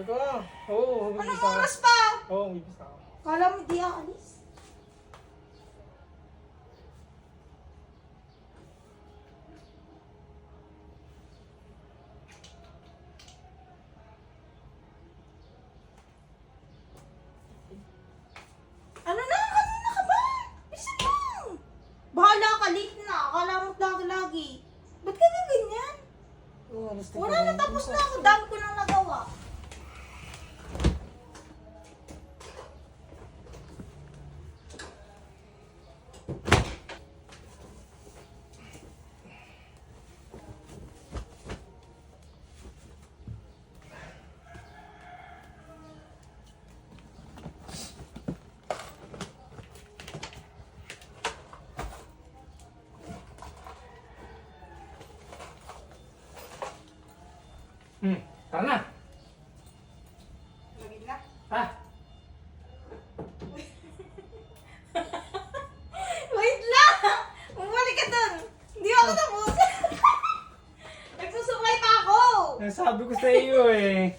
Oo, Anong bibisa ako. oras pa? Oo, bibisa ako. Kala mo di aalis? Ano na? Kanina ka ba? Bisa! Bahala ka, late na. Akala mo lagi-lagi. Ba't ka na ganyan? Oo, alas na Wala na. tapos na ako. Dami ko nang nagawa. Hmm, tara na. Lagin na. Ha? Wait lang! Bumalik ka dun! Hindi ako tapos! Nagsusumay pa ako! Nasabi ko sa iyo eh.